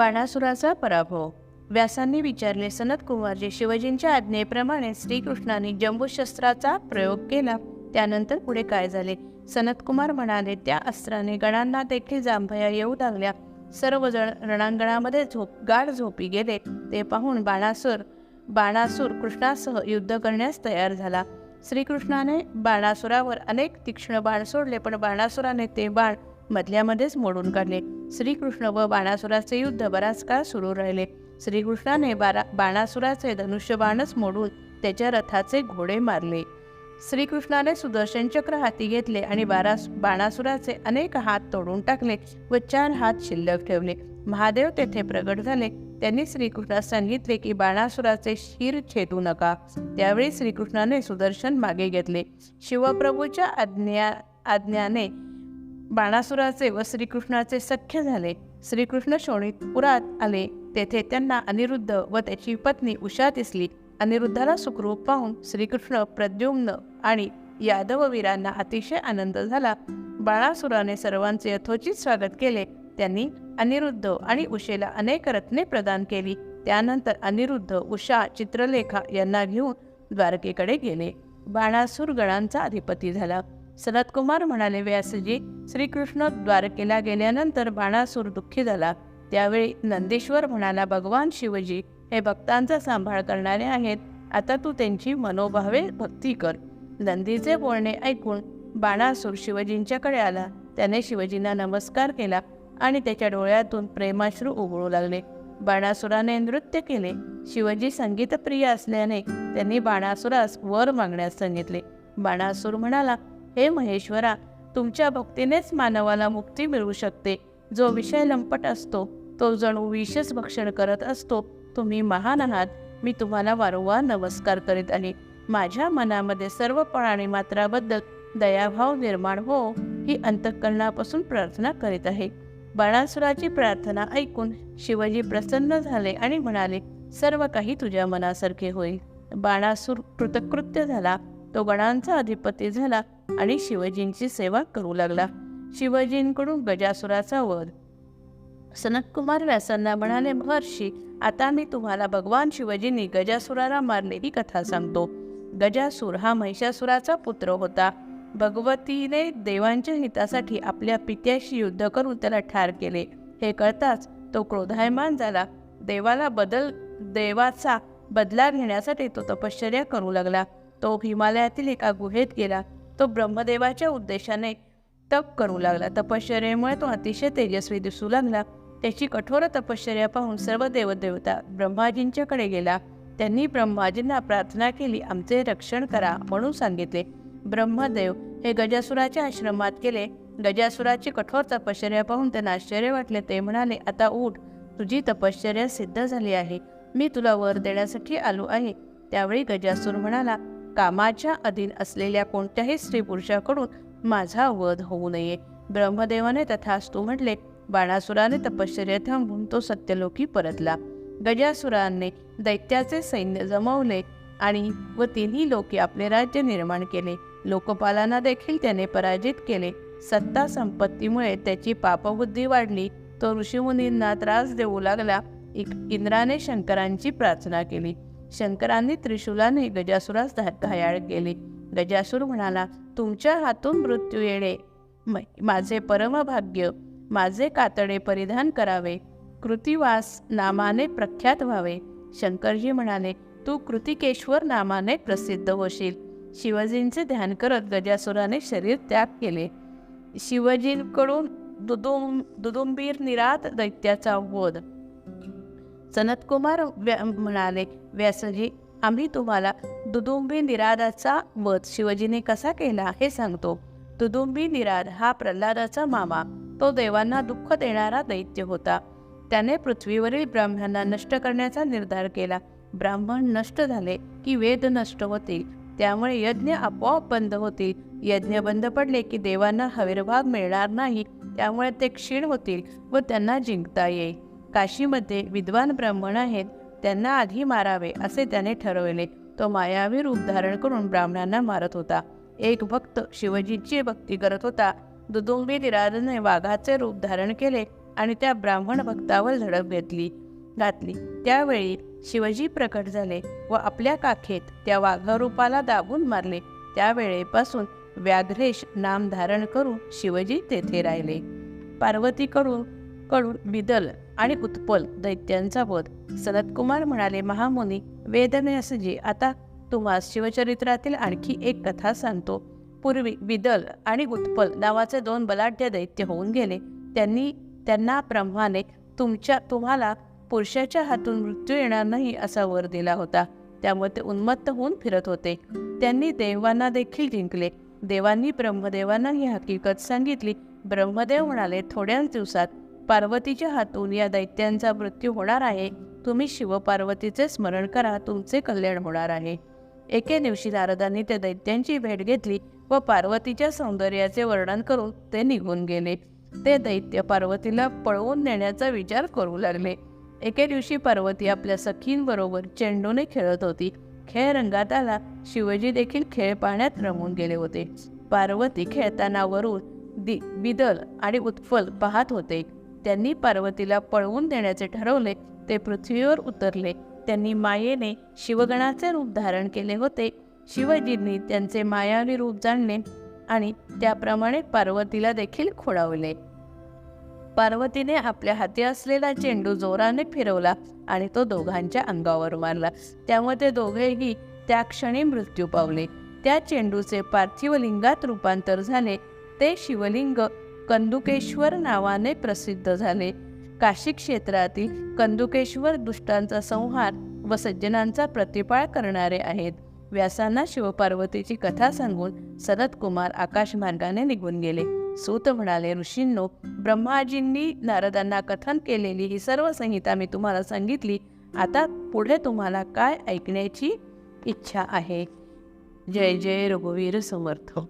बाणासुराचा पराभव. व्यासांनी विचारले सनत कुमारजी शिवजींच्या आज्ञेप्रमाणे श्रीकृष्णाने जंबूशस्त्राचा प्रयोग केला. त्यानंतर पुढे काय झाले? सनत कुमार म्हणाले त्या अस्त्राने गणांना देखील जांभया येऊ लागल्या. सर्वजण रणांगणामध्ये झोप गाढ झोपी गेले. ते पाहून बाणासूर बाणासूर कृष्णासह युद्ध करण्यास तयार झाला. श्रीकृष्णाने बाणासुरावर अनेक तीक्ष्ण बाण सोडले पण बाणासुराने ते बाण मधल्यामध्येच मोडून काढले. श्रीकृष्ण व बाणासुराचे युद्ध बराच काळ सुरू राहिले. श्रीकृष्णाने बारा बाणासुराचे धनुष्यबाणच मोडून त्याच्या रथाचे घोडे मारले. श्रीकृष्णाने सुदर्शन चक्र हाती घेतले आणि बारा बाणासुराचे अनेक हात तोडून टाकले व चार हात शिल्लक ठेवले. महादेव तेथे प्रगट झाले. त्यांनी श्रीकृष्णास सांगितले की बाणासुराचे शिर छेदू नका. त्यावेळी श्रीकृष्णाने सुदर्शन मागे घेतले. शिवप्रभूच्या आज्ञा आज्ञाने बाणासुराचे व श्रीकृष्णाचे सख्य झाले. श्रीकृष्ण शोणितपुरात आले. तेथे त्यांना अनिरुद्ध व त्याची पत्नी उषा दिसली. अनिरुद्धाला सुखरूप पाहून श्रीकृष्ण प्रद्युम्न आणि यादववीरांना अतिशय आनंद झाला. बाणासुराने सर्वांचे यथोचित स्वागत केले. त्यांनी अनिरुद्ध आणि उषेला अनेक रत्ने प्रदान केली. त्यानंतर अनिरुद्ध उषा चित्रलेखा यांना घेऊन द्वारकेकडे गेले. बाणासूर गणांचा अधिपती झाला. सनतकुमार म्हणाले व्यासजी श्रीकृष्ण द्वारकेला गेल्यानंतर बाणासूर दुःखी झाला. त्यावेळी नंदीश्वर म्हणाला भगवान शिवजी हे भक्तांचा सांभाळ करणारे आहेत. आता तू त्यांची मनोभावे भक्ती कर. नंदीचे बोलणे ऐकून बाणासूर शिवजींच्याकडे आला. त्याने शिवजींना नमस्कार केला आणि त्याच्या डोळ्यातून प्रेमाश्रू उघळू लागले. बाणासुराने नृत्य केले. शिवजी संगीतप्रिय असल्याने त्यांनी बाणासुरास वर मागण्यास सांगितले. बाणासूर म्हणाला हे महेश्वरा तुमच्या भक्तीनेच मानवाला मुक्ती मिळू शकते. जो विषय लंपट असतो तो जणू विशेष भक्षण करत असतो. तुम्ही महान आहात. मी तुम्हाला वारंवार नमस्कार करीत आहे. माझ्या मनामध्ये सर्व प्राणी मात्राबद्दल दयाभाव निर्माण हो ही अंतःकरणापासून प्रार्थना करीत आहे. बाणासुराची प्रार्थना ऐकून शिवजी प्रसन्न झाले आणि म्हणाले सर्व काही तुझ्या मनासारखे होईल. बाणासूर कृतकृत्य झाला. तो गणांचा अधिपती झाला. आणि शिवजींची सेवा करू लागला. शिवजींकडून गजासुराचा वध. सनतकुमार व्यासांना म्हणाले महर्षी आता मी तुम्हाला भगवान शिवजींनी गजासुराला मारले ही कथा सांगतो. गजासूर हा महिषासुराचा पुत्र होता. भगवतीने देवांच्या हितासाठी आपल्या पित्याशी युद्ध करून त्याला ठार केले. हे कळताच तो क्रोधायमान झाला. देवाला बदल देवाचा बदला घेण्यासाठी तो तपश्चर्या करू लागला. तो हिमालयातील एका गुहेत गेला. तो ब्रह्मदेवाच्या उद्देशाने तप करू लागला. तपश्चर्येमुळे तो अतिशय तेजस्वी दिसू लागला. त्याची कठोर तपश्चर्या पाहून सर्व देवदेवता ब्रह्माजींच्याकडे गेला. त्यांनी ब्रह्माजींना प्रार्थना केली आमचे रक्षण करा म्हणून सांगितले. ब्रह्मदेव हे गजासुराच्या आश्रमात गेले. गजासुराची कठोर तपश्चर्या पाहून त्यांना आश्चर्य वाटले. ते म्हणाले आता उठ तुझी तपश्चर्या सिद्ध झाली आहे. मी तुला वर देण्यासाठी आलो आहे. त्यावेळी गजासूर म्हणाला कामाच्या अधीन असलेल्या कोणत्याही स्त्री पुरुषाकडून माझा वध होऊ नये. ब्रह्मदेवाने तथास्तू म्हटले बाणासुराने तपश्चर्या थांबून तो सत्यलोकी परतला. गजासुराने दैत्याचे सैन्य जमवले आणि व तिन्ही लोके आपले राज्य निर्माण केले. लोकपालांना देखील त्याने पराजित केले. सत्ता संपत्तीमुळे त्याची पापबुद्धी वाढली. तो ऋषीमुनींना त्रास देऊ लागला. इक- इंद्राने शंकरांची प्रार्थना केली. शंकरांनी त्रिशूलाने गजासुरास घायाळ केले. गजासूर म्हणाला तुमच्या हातून मृत्यू येणे. माझे परमभाग्य. माझे कातडे परिधान करावे. कृतिवास नामाने प्रख्यात व्हावे. शंकरजी म्हणाले तू कृतिकेश्वर नामाने प्रसिद्ध होशील. शिवजींचे ध्यान करत गजासुराने शरीर त्याग केले. शिवजींकडून दुदुम दुदुंबीर निरात दैत्याचा वध. सनतकुमार व्या म्हणाले व्यासजी आम्ही तुम्हाला दुदुंबी निरादाचा वध शिवजीने कसा केला हे सांगतो. दुदुंबी निराद हा प्रल्हादाचा मामा. तो देवांना दुःख देणारा दैत्य होता. त्याने पृथ्वीवरील ब्राह्मणांना नष्ट करण्याचा निर्धार केला. ब्राह्मण नष्ट झाले की वेद नष्ट होतील. त्यामुळे यज्ञ आपोआप बंद होतील. यज्ञ बंद पडले की देवांना हविर्भाग मिळणार नाही. त्यामुळे ते क्षीण होतील व त्यांना जिंकता येईल. काशीमध्ये विद्वान ब्राह्मण आहेत त्यांना आधी मारावे असे त्याने ठरवले. तो मायावी रूप धारण करून ब्राह्मणांना मारत होता. एक भक्त शिवजीची भक्ती करत होता. दुदुंबी निराधने वाघाचे रूप धारण केले आणि त्या ब्राह्मण भक्तावर झडप घेतली घातली. त्यावेळी शिवजी प्रकट झाले व आपल्या काखेत त्या वाघरूपाला दाबून मारले. त्यावेळेपासून व्याघ्रेश नाम धारण करून शिवजी तेथे राहिले. पार्वतीकडून कडून बिदल आणि उत्पल दैत्यांचा वध. सनतकुमार म्हणाले महामुनी वेदन्यासजी आता तुम्हास शिवचरित्रातील आणखी एक कथा सांगतो. पूर्वी बिदल आणि उत्पल नावाचे दोन बलाढ्य दैत्य होऊन गेले. त्यांनी त्यांना ब्रह्माने तुमच्या तुम्हाला पुरुषाच्या हातून मृत्यू येणार नाही असा वर दिला होता. त्यामुळे ते उन्मत्त होऊन फिरत होते. त्यांनी देवांना देखील जिंकले. देवांनी ब्रह्मदेवांना ही हकीकत सांगितली. ब्रह्मदेव म्हणाले थोड्याच दिवसात पार्वतीच्या हातून या दैत्यांचा मृत्यू होणार आहे. तुम्ही शिवपार्वतीचे स्मरण करा तुमचे कल्याण होणार आहे. एके दिवशी नारदांनी त्या दैत्यांची भेट घेतली व पार्वतीच्या सौंदर्याचे वर्णन करून ते निघून गेले. ते दैत्य पार्वतीला पळवून नेण्याचा विचार करू लागले. एके दिवशी पार्वती आपल्या सखींबरोबर चेंडूने खेळत होती. खेळ रंगात आला. शिवजी देखील खेळ पाहण्यात रमून गेले होते. पार्वती खेळताना वरून दि बिदल आणि उत्फल पाहत होते. त्यांनी पार्वतीला पळवून देण्याचे ठरवले ते पृथ्वीवर उतरले. त्यांनी मायेने शिवगणाचे रूप धारण केले होते. शिवजींनी त्यांचे मायावी रूप जाणले आणि त्याप्रमाणे पार्वतीला देखील खोडावले. पार्वतीने आपल्या हाती असलेला चेंडू जोराने फिरवला आणि तो दोघांच्या अंगावर मारला. त्यामुळे ते दोघेही त्या क्षणी मृत्यू पावले. त्या चेंडूचे पार्थिव लिंगात रूपांतर झाले. ते शिवलिंग कंदुकेश्वर नावाने प्रसिद्ध झाले. काशी क्षेत्रातील कंदुकेश्वर दुष्टांचा संहार व सज्जनांचा प्रतिपाळ करणारे आहेत. व्यासांना शिवपार्वतीची कथा सांगून सनत कुमार आकाशमार्गाने निघून गेले. सूत म्हणाले ऋषींनो ब्रह्माजींनी नारदांना कथन केलेली ही सर्व संहिता मी तुम्हाला सांगितली. आता पुढे तुम्हाला काय ऐकण्याची इच्छा आहे? जय जय रघुवीर समर्थ.